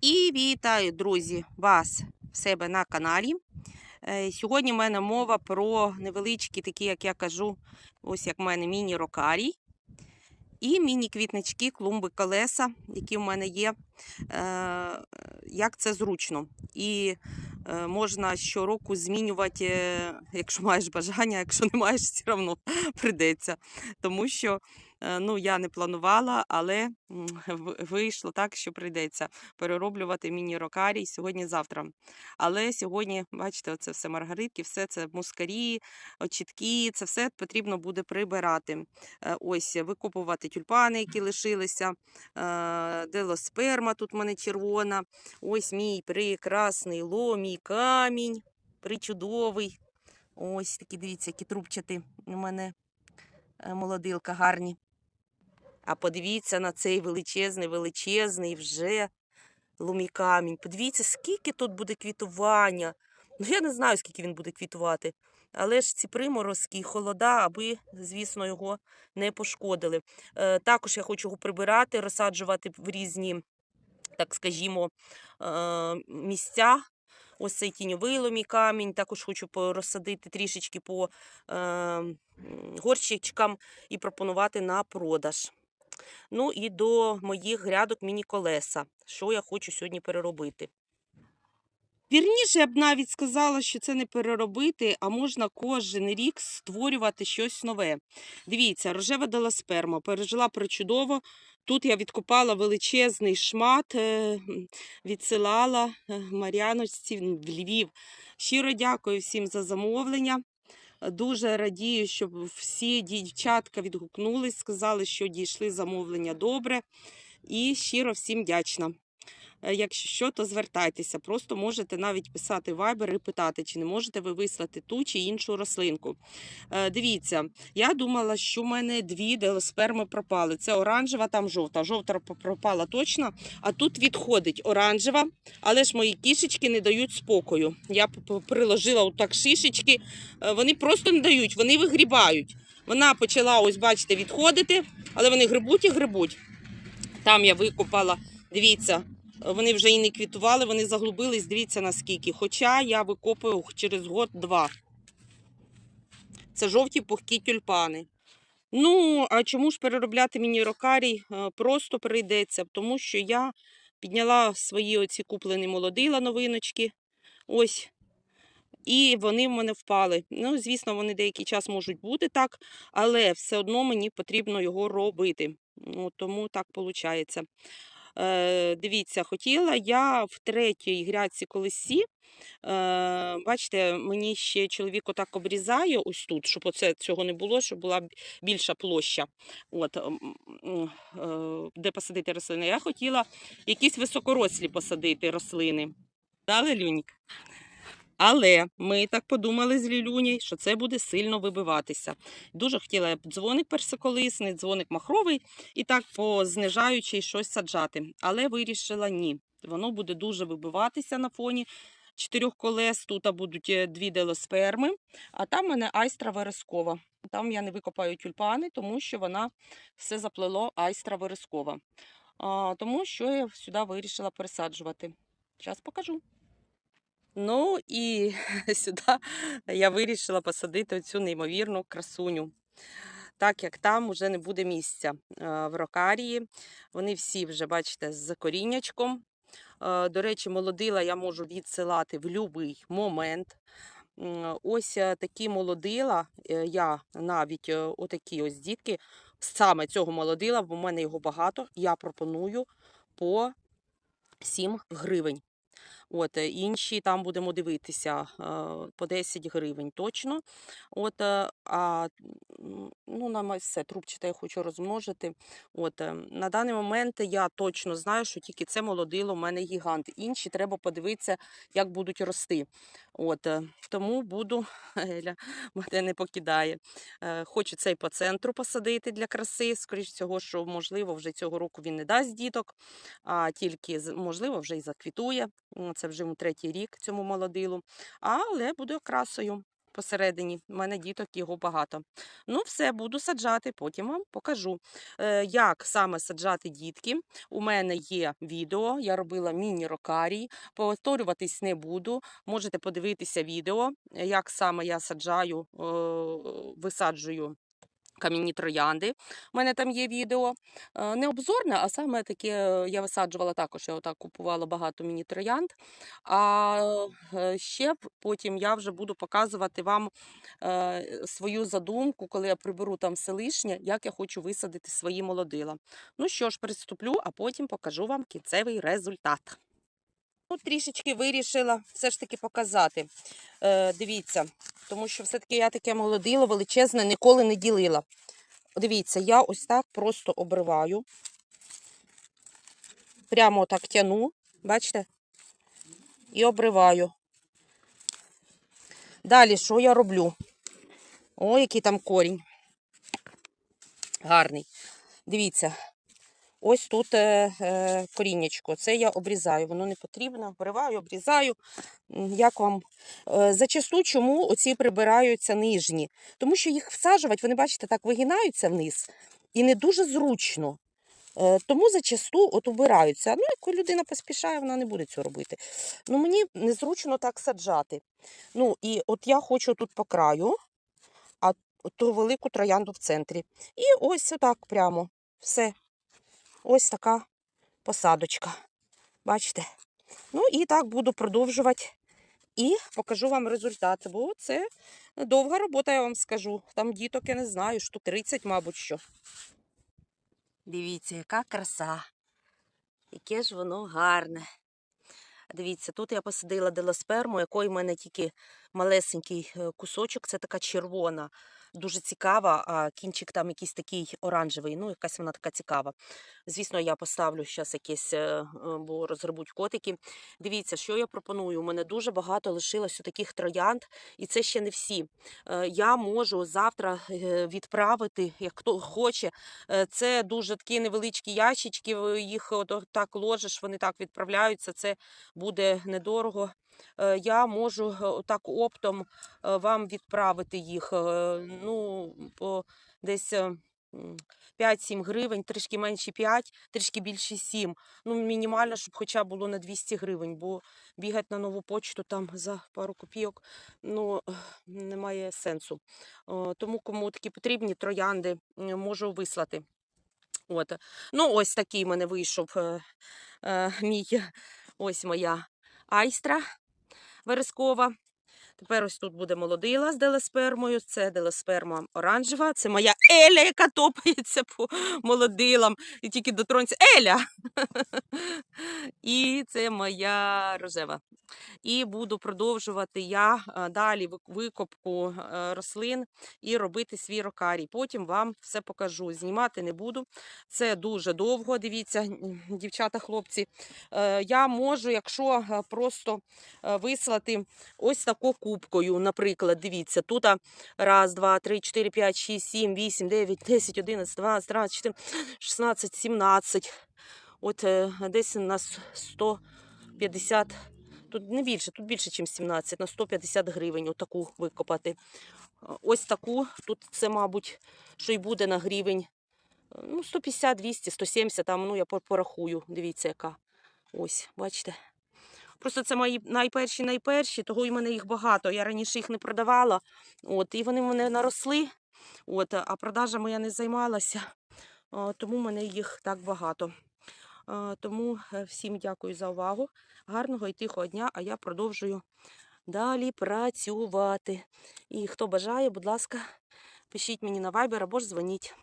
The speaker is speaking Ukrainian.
І вітаю, друзі, вас в себе на каналі. Е, Сьогодні в мене мова про невеличкі, такі, як я кажу, ось як в мене міні-рокарій. І міні-квітнички, клумби колеса, які в мене є. Е, Як це зручно. І е, можна щороку змінювати, якщо маєш бажання, якщо не маєш, все одно прийдеться. Тому що ну, я не планувала, але вийшло так, що прийдеться перероблювати міні-рокарій сьогодні-завтра. Але сьогодні, бачите, це все маргаритки, все це мускарі, очітки, це все потрібно буде прибирати. Е, Ось викопувати тюльпани, які лишилися, е, делосперма тут в мене червона. Ось мій прекрасний ломій камінь, причудовий. Ось такі, дивіться, які трубчати у мене е, молодилка гарні. А подивіться на цей величезний, величезний вже ломій камінь. Подивіться, скільки тут буде квітування. Ну, я не знаю, скільки він буде квітувати. Але ж ці приморозки холода, аби, звісно, його не пошкодили. Е, також я хочу його прибирати, розсаджувати в різні, так скажімо, е, місця. Ось цей тіньовий ломій камінь. Також хочу розсадити трішечки по е, горщичкам і пропонувати на продаж. Ну і до моїх грядок міні-колеса, що я хочу сьогодні переробити. Вірніше, я б навіть сказала, що це не переробити, а можна кожен рік створювати щось нове. Дивіться, рожева деласперма пережила причудово. Тут я відкопала величезний шмат, е, відсилала е, Мар'яночці в Львів. Щиро дякую всім за замовлення. Дуже радію, щоб всі дівчатка відгукнулись, сказали, що дійшли замовлення добре. І щиро всім вдячна. Е, Якщо що, то звертайтеся. Просто можете навіть писати в Viber і питати, чи не можете ви вислати ту чи іншу рослинку. Е, Дивіться, я думала, що в мене дві делосперми пропали. Це оранжева, там жовта. Жовта пропала точно, а тут відходить оранжева, але ж мої кішечки не дають спокою. Я приложила отак шишечки, е, вони просто не дають, вони вигрібають. Вона почала, ось бачите, відходити, але вони грибуть і грибуть. Там я викопала, дивіться, вони вже і не квітували, вони заглубились, дивіться наскільки. Хоча я викопую через год-два. Це жовті пухкі тюльпани. Ну, а чому ж переробляти мені рокарій? Е, Просто прийдеться, тому що я підняла свої оці куплені молодила новиночки. Ось. І вони в мене впали. Ну, звісно, вони деякий час можуть бути так, але все одно мені потрібно його робити. Ну, тому так виходить. Е, дивіться, хотіла я в третій грядці колесі. Е, бачите, мені ще чоловік отак обрізає ось тут, щоб оце цього не було, щоб була більша площа. От, е, де посадити рослини. Я хотіла якісь високорослі посадити рослини. Дали Люнік? Але ми так подумали з Лілюній, що це буде сильно вибиватися. Дуже хотіла я дзвоник персиколисний, дзвоник махровий і так по знижаючій щось саджати. Але вирішила ні. Воно буде дуже вибиватися на фоні чотирьох колес. Тут будуть е, дві делосперми, а там в мене айстра верескова. Там я не викопаю тюльпани, тому що вона все заплело айстра верескова. Тому що я сюди вирішила пересаджувати. Зараз покажу. Ну і сюди я вирішила посадити цю неймовірну красуню. Так як там вже не буде місця в рокарії. Вони всі вже, бачите, з коріннячком. До речі, молодила я можу відсилати в будь-який момент. Ось е, такі молодила, е, я навіть е, отакі ось дітки, саме цього молодила, бо в мене його багато, я пропоную по 7 гривень. От, е, інші там будемо дивитися е, по 10 гривень точно. От, е, а ну, на все, трубчате я хочу розмножити. От, на даний момент я точно знаю, що тільки це молодило в мене гігант. Інші треба подивитися, як будуть рости. От, тому буду, Еля мене не покидає. Хочу цей по центру посадити для краси. Скоріш всього, що можливо вже цього року він не дасть діток, а тільки можливо вже і заквітує. Це вже йому третій рік цьому молодилу, але буде окрасою. посередині. У мене діток його багато. Ну, все, буду саджати, потім вам покажу. Е, як саме саджати дітки. У мене є відео, я робила міні-рокарій, повторюватись не буду. Можете подивитися відео, як саме я саджаю, е, висаджую кам'яні троянди. У мене там є відео. Е, Не обзорне, а саме таке е, я висаджувала також. Я отак купувала багато міні-троянд. А е, ще потім я вже буду показувати вам свою задумку, коли я приберу там все лишнє, як я хочу висадити свої молодила. Ну що ж, приступлю, а потім покажу вам кінцевий результат. Ну, трішечки вирішила все ж таки показати. Е, дивіться, тому що все-таки я таке молодило величезне ніколи не ділила. Дивіться, я ось так просто обриваю. Прямо так тяну, бачите? І обриваю. Далі, що я роблю? О, який там корінь. Гарний. Дивіться, ось тут е, е, коріннячко. Це я обрізаю. Воно не потрібно. Обриваю, обрізаю. Як вам? Е, зачасту чому оці прибираються нижні? Тому що їх всаджувати, вони, бачите, так вигинаються вниз і не дуже зручно. Тому зачасту от убираються. Ну, як людина поспішає, вона не буде цього робити. Ну, мені незручно так саджати. Ну, і от я хочу тут по краю, а ту велику троянду в центрі. І ось отак прямо. Все. Ось така посадочка. Бачите? Ну і так буду продовжувати. І покажу вам результат, бо це довга робота, я вам скажу. Там діток, я не знаю, штук 30, мабуть, що. Дивіться, яка краса. Яке ж воно гарне. Дивіться, тут я посадила делосперму, якої в мене тільки малесенький е, кусочок, це така червона, дуже цікава, а кінчик там якийсь такий оранжевий, ну, якась вона така цікава. Звісно, я поставлю зараз якесь, е, бо розгребуть котики. Дивіться, що я пропоную. У мене дуже багато лишилось таких троянд, і це ще не всі. Е, Я можу завтра е, відправити, як хто хоче. Це дуже такі невеличкі ящички, їх так ложиш, вони так відправляються. Це буде недорого. Я можу отак оптом вам відправити їх. Е, Ну, по десь. е, 5-7 гривень, трішки менше 5, трішки більше 7. Ну, мінімально, щоб хоча було на 200 гривень, бо бігати на нову почту там за пару копійок ну, немає сенсу. Тому кому такі потрібні троянди, можу вислати. От. Ну, ось такий мене вийшов е, е, мій, ось моя айстра верескова. Тепер ось тут буде молодила з делеспермою. Це делесперма оранжева. Це моя Еля, яка топається по молодилам. І тільки дотронься Еля. І це моя рожева. І буду продовжувати я е, далі викопку е, рослин і робити свій рокарій. Потім вам все покажу. Знімати не буду. Це дуже довго. Дивіться, дівчата, хлопці. Е, Я можу, якщо просто вислати ось таку кубкою. Наприклад, дивіться, тут раз, два, три, чотири, п'ять, шість, сім, вісім, дев'ять, десять, одинадцять, дванадцять, тринадцять, чотирнадцять, шістнадцять, сімнадцять. От е, десь на с- 150, тут не більше, тут більше, ніж 17, на 150 гривень отаку викопати. Ось таку, тут це, мабуть, що й буде на гривень. Ну, 150, 200, 170, там, ну, я порахую. Дивіться, яка. Ось, бачите. Просто це мої найперші, найперші, того в мене їх багато. Я раніше їх не продавала. От, і вони в мене наросли. От, а продажами я не займалася. Тому в мене їх так багато. Тому е, всім дякую за увагу. Гарного і тихого дня, а я продовжую далі працювати. І хто бажає, будь ласка, пишіть мені на Viber або ж дзвоніть.